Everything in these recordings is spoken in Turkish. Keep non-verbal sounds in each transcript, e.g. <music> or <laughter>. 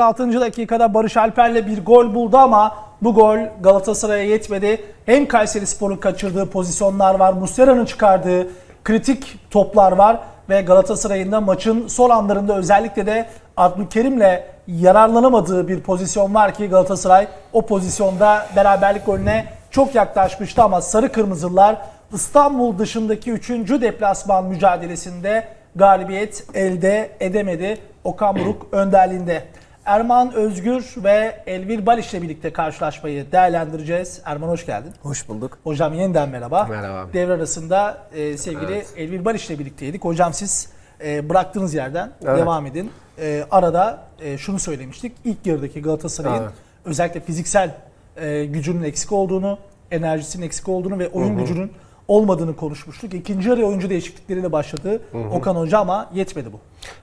6. dakikada Barış Alper'le bir gol buldu ama bu gol Galatasaray'a yetmedi. Hem Kayseri Spor'un kaçırdığı pozisyonlar var, Muslera'nın çıkardığı kritik toplar var ve Galatasaray'ın da maçın son anlarında özellikle de Abdülkerim'le yararlanamadığı bir pozisyon var ki Galatasaray o pozisyonda beraberlik golüne çok yaklaşmıştı ama Sarı Kırmızılar İstanbul dışındaki 3. deplasman mücadelesinde galibiyet elde edemedi. Okan Buruk önderliğinde. Erman Özgür ve Elvir Baliş ile birlikte karşılaşmayı değerlendireceğiz. Erman hoş geldin. Hoş bulduk. Hocam yeniden merhaba. Merhaba. Devre arasında e, sevgili Elvir Baliş ile birlikteydik. Hocam siz e, bıraktığınız yerden Evet. devam edin. E, arada e, şunu söylemiştik. İlk yarıdaki Galatasaray'ın Evet. özellikle fiziksel e, gücünün eksik olduğunu, enerjisinin eksik olduğunu ve oyun gücünün olmadığını konuşmuştuk. İkinci yarı oyuncu değişiklikleriyle başladı Okan Hoca ama yetmedi bu.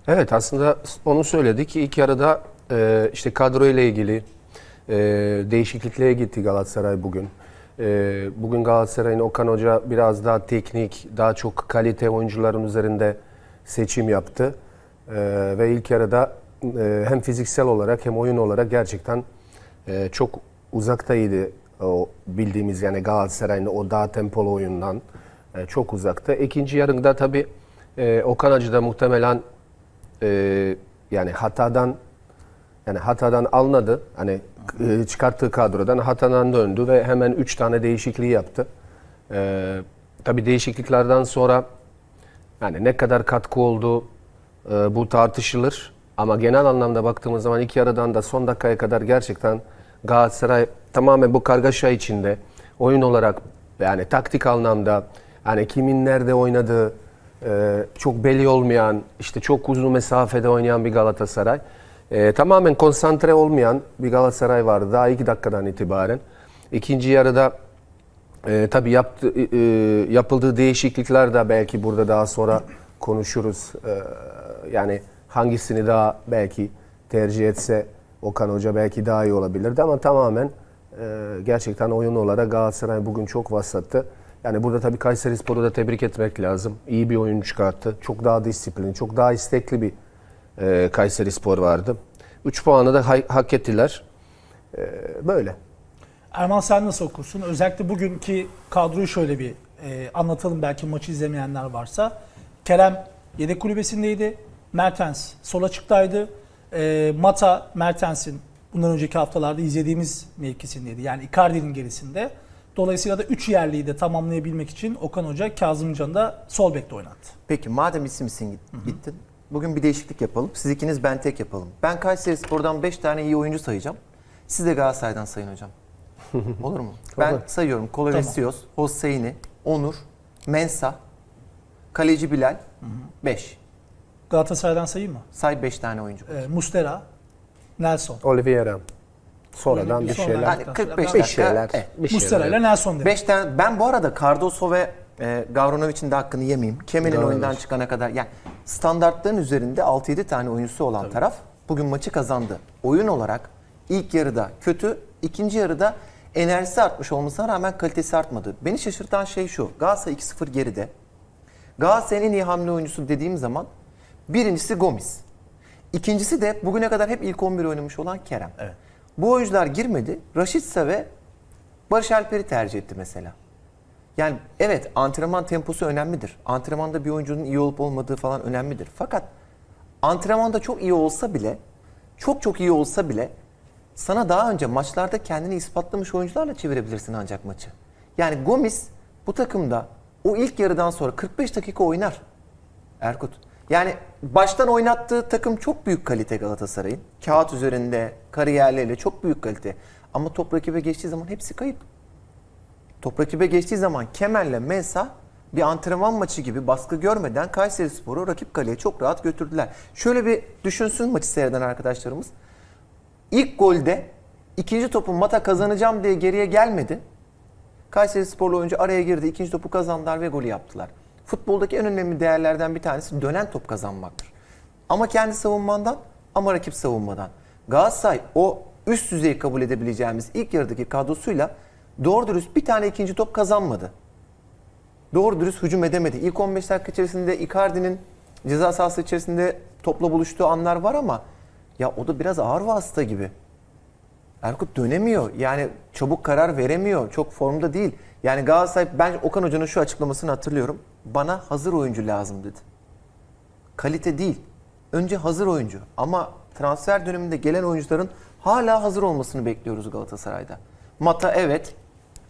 Evet aslında onu söyledik. İlk yarıda e, işte kadro ile ilgili e, değişikliklere gitti Galatasaray bugün. E, bugün Galatasaray'ın Okan Hoca biraz daha teknik, daha çok kalite oyuncuların üzerinde seçim yaptı. E, ve ilk yarıda e, hem fiziksel olarak hem oyun olarak gerçekten e, çok uzaktaydı o bildiğimiz yani Galatasaray'ın o daha tempolu oyundan çok uzakta. İkinci yarıda tabii Okan Hacı da muhtemelen yani hatadan yani hatadan anladı. Hani e, çıkarttığı kadrodan hatadan döndü ve hemen 3 tane değişikliği yaptı. E, tabii değişikliklerden sonra yani ne kadar katkı oldu e, bu tartışılır. Ama genel anlamda baktığımız zaman iki yarıdan da son dakikaya kadar gerçekten Galatasaray tamamen bu kargaşa içinde oyun olarak yani taktik anlamda yani kimin nerede oynadığı e, çok belli olmayan işte çok uzun mesafede oynayan bir Galatasaray. E, tamamen konsantre olmayan bir Galatasaray vardı daha iki dakikadan itibaren. İkinci yarıda e, tabii yaptı, e, yapıldığı değişiklikler de belki burada daha sonra konuşuruz. E, yani hangisini daha belki tercih etse Okan Hoca belki daha iyi olabilirdi ama tamamen e, gerçekten oyun olarak Galatasaray bugün çok vasattı. Yani burada tabii Kayseri Spor'u da tebrik etmek lazım. İyi bir oyun çıkarttı. Çok daha disiplinli, çok daha istekli bir e, Kayseri Spor vardı. 3 puanı da hay- hak ettiler. E, böyle. Erman sen nasıl okursun? Özellikle bugünkü kadroyu şöyle bir e, anlatalım belki maçı izlemeyenler varsa. Kerem yedek kulübesindeydi. Mertens sol açıktaydı. E, Mata Mertens'in bundan önceki haftalarda izlediğimiz mevkisindeydi. Yani Icardi'nin gerisinde. Dolayısıyla da 3 yerliyi de tamamlayabilmek için Okan Hoca Kazımcan'ı da sol bekte oynattı. Peki madem isim isim git- gittin. Bugün bir değişiklik yapalım. Siz ikiniz ben tek yapalım. Ben Kayseri Spor'dan 5 tane iyi oyuncu sayacağım. Siz de Galatasaray'dan sayın hocam. <laughs> Olur mu? Ben Olur. sayıyorum. Kolovesios, Hosseini, Onur, Mensa, Kaleci Bilal, 5. Galatasaray'dan sayayım mı? Say 5 tane oyuncu. E, Mustera, Nelson. Oliveira. Sonradan bir şeyler. Hani 45 Bir dakika. şeyler. Evet. Bir. Mustera ile Nelson dedim. 5 tane ben bu arada Cardoso ve e, Gavranovic'in de hakkını yemeyeyim. Kemal'in oyundan çıkana kadar yani standartların üzerinde 6-7 tane oyuncusu olan taraf bugün maçı kazandı. Oyun olarak ilk yarıda kötü, ikinci yarıda enerjisi artmış olmasına rağmen kalitesi artmadı. Beni şaşırtan şey şu. Galatasaray 2-0 geride. Galatasaray'ın en iyi hamle oyuncusu dediğim zaman birincisi Gomis. İkincisi de bugüne kadar hep ilk 11 oynamış olan Kerem. Evet. Bu oyuncular girmedi. Raşitsa ve Barış Alper'i tercih etti mesela. Yani evet antrenman temposu önemlidir. Antrenmanda bir oyuncunun iyi olup olmadığı falan önemlidir. Fakat antrenmanda çok iyi olsa bile, çok çok iyi olsa bile sana daha önce maçlarda kendini ispatlamış oyuncularla çevirebilirsin ancak maçı. Yani Gomis bu takımda o ilk yarıdan sonra 45 dakika oynar. Erkut. Yani baştan oynattığı takım çok büyük kalite Galatasaray'ın. Kağıt üzerinde, kariyerleriyle çok büyük kalite. Ama top rakibe geçtiği zaman hepsi kayıp. Top rakibe geçtiği zaman Kemal'le Mensah bir antrenman maçı gibi baskı görmeden Kayseri Spor'u rakip kaleye çok rahat götürdüler. Şöyle bir düşünsün maçı seyreden arkadaşlarımız. İlk golde ikinci topu Mata kazanacağım diye geriye gelmedi. Kayseri Sporlu oyuncu araya girdi. ikinci topu kazandılar ve golü yaptılar. Futboldaki en önemli değerlerden bir tanesi dönen top kazanmaktır. Ama kendi savunmandan ama rakip savunmadan. Galatasaray o üst düzey kabul edebileceğimiz ilk yarıdaki kadrosuyla doğru dürüst bir tane ikinci top kazanmadı. Doğru dürüst hücum edemedi. İlk 15 dakika içerisinde Icardi'nin ceza sahası içerisinde topla buluştuğu anlar var ama Ya o da biraz ağır vasıta gibi. Erkut dönemiyor. Yani çabuk karar veremiyor. Çok formda değil. Yani Galatasaray ben Okan Hoca'nın şu açıklamasını hatırlıyorum. Bana hazır oyuncu lazım dedi. Kalite değil. Önce hazır oyuncu. Ama transfer döneminde gelen oyuncuların hala hazır olmasını bekliyoruz Galatasaray'da. Mata evet.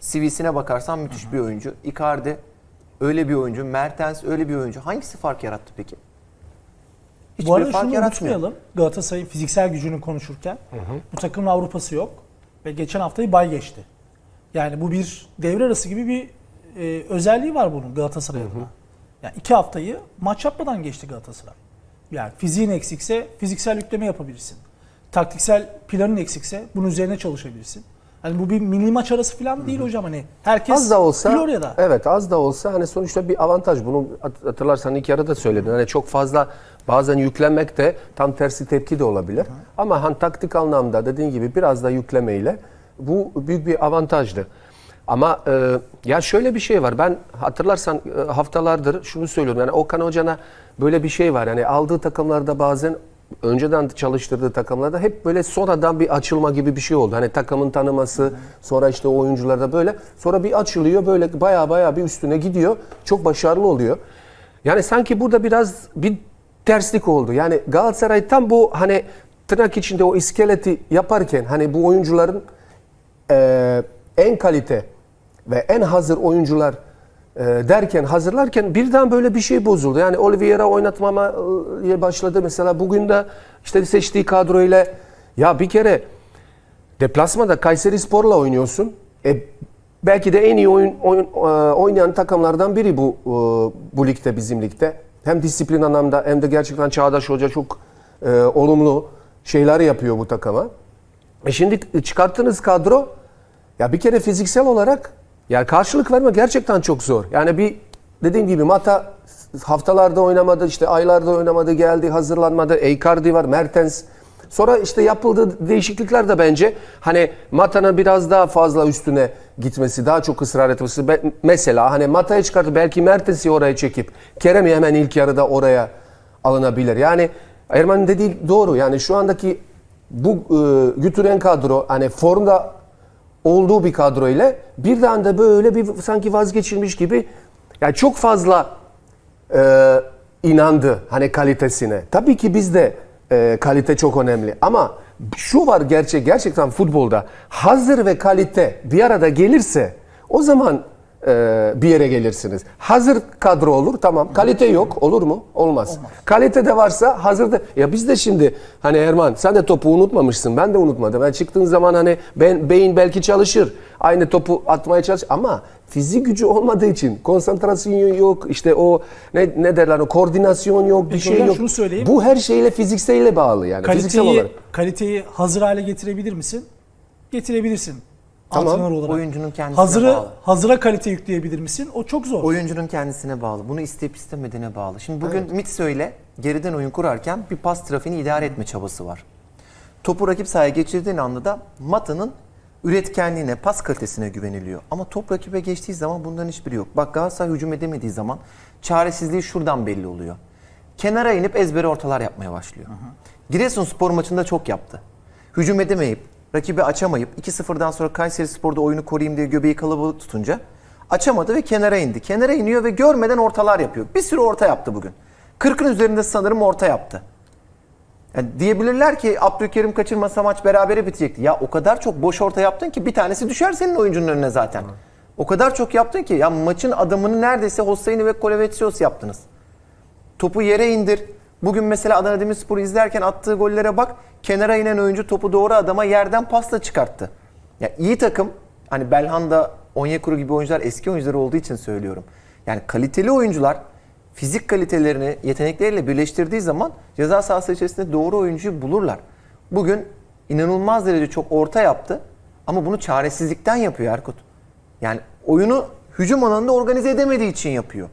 CV'sine bakarsan müthiş bir oyuncu. Icardi öyle bir oyuncu. Mertens öyle bir oyuncu. Hangisi fark yarattı peki? Bu arada fark şunu yaratmıyor. unutmayalım. Galatasaray'ın fiziksel gücünü konuşurken bu takımın Avrupa'sı yok ve geçen haftayı bay geçti. Yani bu bir devre arası gibi bir e, özelliği var bunun Galatasaray adına. Yani iki haftayı maç yapmadan geçti Galatasaray. Yani fiziğin eksikse fiziksel yükleme yapabilirsin. Taktiksel planın eksikse bunun üzerine çalışabilirsin. Hani bu bir milli maç arası falan değil hocam hani herkes Az da olsa Florya'da. evet az da olsa hani sonuçta bir avantaj. Bunu hat- hatırlarsan ilk yarıda söyledin. Hani çok fazla bazen yüklenmek de tam tersi tepki de olabilir. Ama hani taktik anlamda dediğin gibi biraz da yüklemeyle bu büyük bir avantajdı. Ama e, ya şöyle bir şey var. Ben hatırlarsan e, haftalardır şunu söylüyorum. Yani Okan Hoca'na böyle bir şey var. Yani aldığı takımlarda bazen önceden çalıştırdığı takımlarda hep böyle sonradan bir açılma gibi bir şey oldu. Hani takımın tanıması, sonra işte oyuncularda böyle. Sonra bir açılıyor böyle baya baya bir üstüne gidiyor. Çok başarılı oluyor. Yani sanki burada biraz bir terslik oldu. Yani Galatasaray tam bu hani tırnak içinde o iskeleti yaparken hani bu oyuncuların e, en kalite ve en hazır oyuncular e, derken hazırlarken birden böyle bir şey bozuldu. Yani Oliveira oynatmamaya başladı mesela bugün de işte seçtiği kadroyla ya bir kere deplasmada Kayseri Spor'la oynuyorsun. E, belki de en iyi oyun, oyun e, oynayan takımlardan biri bu e, bu ligde bizim ligde. Hem disiplin anlamda hem de gerçekten Çağdaş Hoca çok e, olumlu şeyler yapıyor bu takıma. E şimdi çıkarttığınız kadro ya bir kere fiziksel olarak yani karşılık verme gerçekten çok zor. Yani bir dediğim gibi Mata haftalarda oynamadı, işte aylarda oynamadı, geldi, hazırlanmadı. Icardi var, Mertens. Sonra işte yapıldığı değişiklikler de bence hani Mata'nın biraz daha fazla üstüne gitmesi, daha çok ısrar etmesi. Mesela hani Mata'yı çıkartıp belki Mertens'i oraya çekip Kerem'i hemen ilk yarıda oraya alınabilir. Yani Erman'ın dediği doğru. Yani şu andaki bu e, götüren kadro hani formda olduğu bir kadro ile birden de böyle bir sanki vazgeçilmiş gibi yani çok fazla e, inandı hani kalitesine. Tabii ki bizde e, kalite çok önemli ama şu var gerçek gerçekten futbolda hazır ve kalite bir arada gelirse o zaman e, bir yere gelirsiniz. Hazır kadro olur tamam. Kalite yok olur mu? Olmaz. Kalite de varsa hazır da ya biz de şimdi hani Erman sen de topu unutmamışsın. Ben de unutmadım. Ben çıktığın zaman hani ben beyin belki çalışır. Aynı topu atmaya çalış ama fizik gücü olmadığı için konsantrasyon yok. işte o ne ne derler o koordinasyon yok, bir Peki şey hocam yok. şunu söyleyeyim. Bu her şeyle fizikselle bağlı yani. Fiziksel kaliteyi, olarak. kaliteyi hazır hale getirebilir misin? Getirebilirsin. Tamam. Antrenör olarak. Oyuncunun kendisine Hazırı, bağlı. hazıra kalite yükleyebilir misin? O çok zor. Oyuncunun kendisine bağlı. Bunu isteyip istemediğine bağlı. Şimdi bugün Mitso ile geriden oyun kurarken bir pas trafiğini idare etme çabası var. Topu rakip sahaya geçirdiğin anda da Mata'nın üretkenliğine, pas kalitesine güveniliyor. Ama top rakibe geçtiği zaman bunların hiçbiri yok. Bak Galatasaray hücum edemediği zaman çaresizliği şuradan belli oluyor. Kenara inip ezbere ortalar yapmaya başlıyor. Giresunspor maçında çok yaptı. Hücum edemeyip, rakibi açamayıp 2-0'dan sonra Kayseri Spor'da oyunu koruyayım diye göbeği kalabalık tutunca açamadı ve kenara indi. Kenara iniyor ve görmeden ortalar yapıyor. Bir sürü orta yaptı bugün. 40'ın üzerinde sanırım orta yaptı. Yani diyebilirler ki Abdülkerim kaçırmasa maç berabere bitecekti. Ya o kadar çok boş orta yaptın ki bir tanesi düşer senin oyuncunun önüne zaten. O kadar çok yaptın ki ya maçın adamını neredeyse Hosseini ve Kolevetsios yaptınız. Topu yere indir. Bugün mesela Adana Demirspor'u izlerken attığı gollere bak. Kenara inen oyuncu topu doğru adama yerden pasla çıkarttı. Ya iyi takım. Hani Belhanda, Onyekuru gibi oyuncular eski oyuncular olduğu için söylüyorum. Yani kaliteli oyuncular fizik kalitelerini yetenekleriyle birleştirdiği zaman ceza sahası içerisinde doğru oyuncuyu bulurlar. Bugün inanılmaz derece çok orta yaptı ama bunu çaresizlikten yapıyor Erkut. Yani oyunu hücum alanında organize edemediği için yapıyor.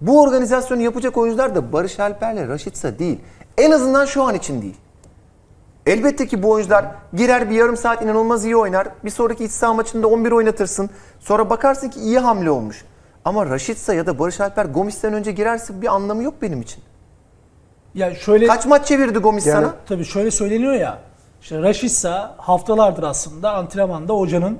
Bu organizasyonu yapacak oyuncular da Barış Alper'le Raşitsa değil. En azından şu an için değil. Elbette ki bu oyuncular girer bir yarım saat inanılmaz iyi oynar. Bir sonraki iç saha maçında 11 oynatırsın. Sonra bakarsın ki iyi hamle olmuş. Ama Raşitsa ya da Barış Alper Gomis'ten önce girerse bir anlamı yok benim için. Ya şöyle Kaç maç çevirdi Gomis Yani- sana? tabii şöyle söyleniyor ya. İşte Raşitsa haftalardır aslında antrenmanda hocanın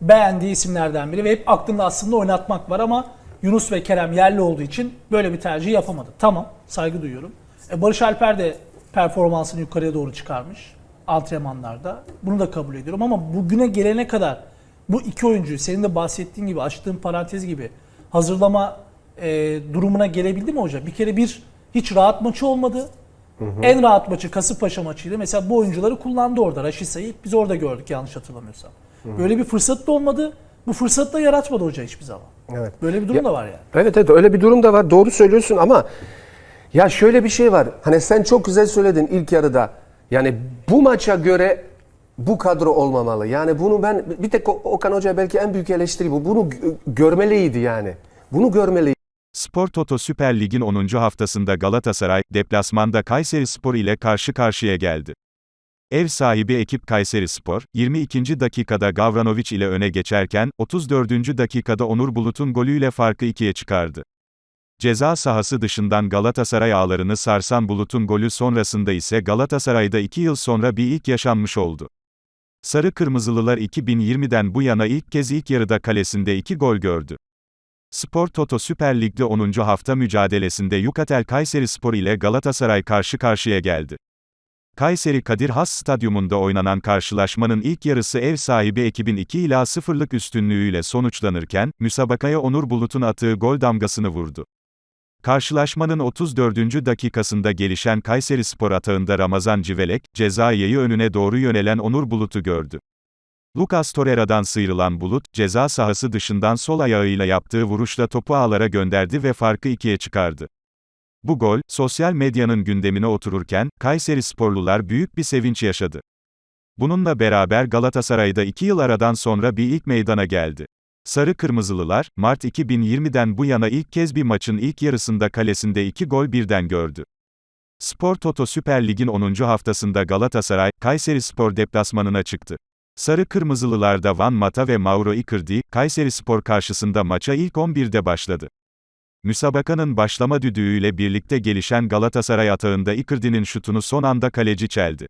beğendiği isimlerden biri ve hep aklında aslında oynatmak var ama Yunus ve Kerem yerli olduğu için böyle bir tercih yapamadı. Tamam, saygı duyuyorum. E Barış Alper de performansını yukarıya doğru çıkarmış antrenmanlarda. Bunu da kabul ediyorum ama bugüne gelene kadar bu iki oyuncuyu senin de bahsettiğin gibi açtığın parantez gibi hazırlama e, durumuna gelebildi mi hoca? Bir kere bir hiç rahat maçı olmadı. En rahat maçı Kasımpaşa maçıydı. Mesela bu oyuncuları kullandı orada. Raşitsa'yı ilk biz orada gördük yanlış hatırlamıyorsam. Böyle bir fırsat da olmadı. Bu fırsatı da yaratmadı hoca hiçbir zaman. Evet. Böyle bir durum da var yani. Evet evet öyle bir durum da var. Doğru söylüyorsun ama ya şöyle bir şey var. Hani sen çok güzel söyledin ilk yarıda. Yani bu maça göre bu kadro olmamalı. Yani bunu ben bir tek Okan Hoca belki en büyük eleştiri bu. Bunu gö- görmeliydi yani. Bunu görmeliydi. Spor Toto Süper Lig'in 10. haftasında Galatasaray, deplasmanda Kayseri Spor ile karşı karşıya geldi. Ev sahibi ekip Kayseri Spor, 22. dakikada Gavranovic ile öne geçerken, 34. dakikada Onur Bulut'un golüyle farkı ikiye çıkardı. Ceza sahası dışından Galatasaray ağlarını sarsan Bulut'un golü sonrasında ise Galatasaray'da 2 yıl sonra bir ilk yaşanmış oldu. Sarı Kırmızılılar 2020'den bu yana ilk kez ilk yarıda kalesinde 2 gol gördü. Spor Toto Süper Lig'de 10. hafta mücadelesinde Yukatel Kayseri Spor ile Galatasaray karşı karşıya geldi. Kayseri Kadir Has Stadyumunda oynanan karşılaşmanın ilk yarısı ev sahibi ekibin 2 ila 0'lık üstünlüğüyle sonuçlanırken, müsabakaya Onur Bulut'un attığı gol damgasını vurdu. Karşılaşmanın 34. dakikasında gelişen Kayseri Spor atağında Ramazan Civelek, ceza yayı önüne doğru yönelen Onur Bulut'u gördü. Lucas Torreira'dan sıyrılan Bulut, ceza sahası dışından sol ayağıyla yaptığı vuruşla topu ağlara gönderdi ve farkı ikiye çıkardı. Bu gol, sosyal medyanın gündemine otururken, Kayseri sporlular büyük bir sevinç yaşadı. Bununla beraber Galatasaray'da iki yıl aradan sonra bir ilk meydana geldi. Sarı Kırmızılılar, Mart 2020'den bu yana ilk kez bir maçın ilk yarısında kalesinde iki gol birden gördü. Spor Toto Süper Lig'in 10. haftasında Galatasaray, Kayseri Spor deplasmanına çıktı. Sarı Kırmızılılarda Van Mata ve Mauro Icardi, Kayseri Spor karşısında maça ilk 11'de başladı. Müsabakanın başlama düdüğüyle birlikte gelişen Galatasaray atağında Icardi'nin şutunu son anda kaleci çeldi.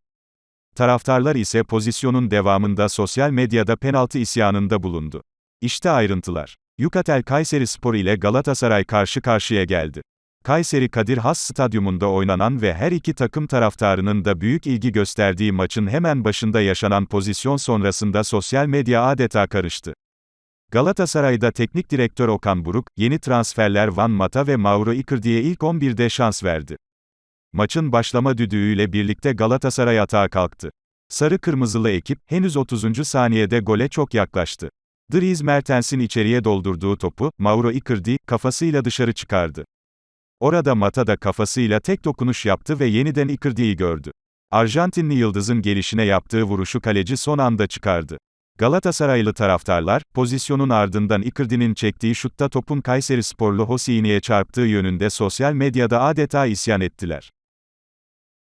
Taraftarlar ise pozisyonun devamında sosyal medyada penaltı isyanında bulundu. İşte ayrıntılar. Yukatel Kayseri Spor ile Galatasaray karşı karşıya geldi. Kayseri Kadir Has Stadyumunda oynanan ve her iki takım taraftarının da büyük ilgi gösterdiği maçın hemen başında yaşanan pozisyon sonrasında sosyal medya adeta karıştı. Galatasaray'da teknik direktör Okan Buruk, yeni transferler Van Mata ve Mauro Icardi'ye ilk 11'de şans verdi. Maçın başlama düdüğüyle birlikte Galatasaray atağa kalktı. Sarı kırmızılı ekip, henüz 30. saniyede gole çok yaklaştı. Dries Mertens'in içeriye doldurduğu topu, Mauro Icardi, kafasıyla dışarı çıkardı. Orada Mata da kafasıyla tek dokunuş yaptı ve yeniden Icardi'yi gördü. Arjantinli yıldızın gelişine yaptığı vuruşu kaleci son anda çıkardı. Galatasaraylı taraftarlar, pozisyonun ardından Icardi'nin çektiği şutta topun Kayseri sporlu Hosseini'ye çarptığı yönünde sosyal medyada adeta isyan ettiler.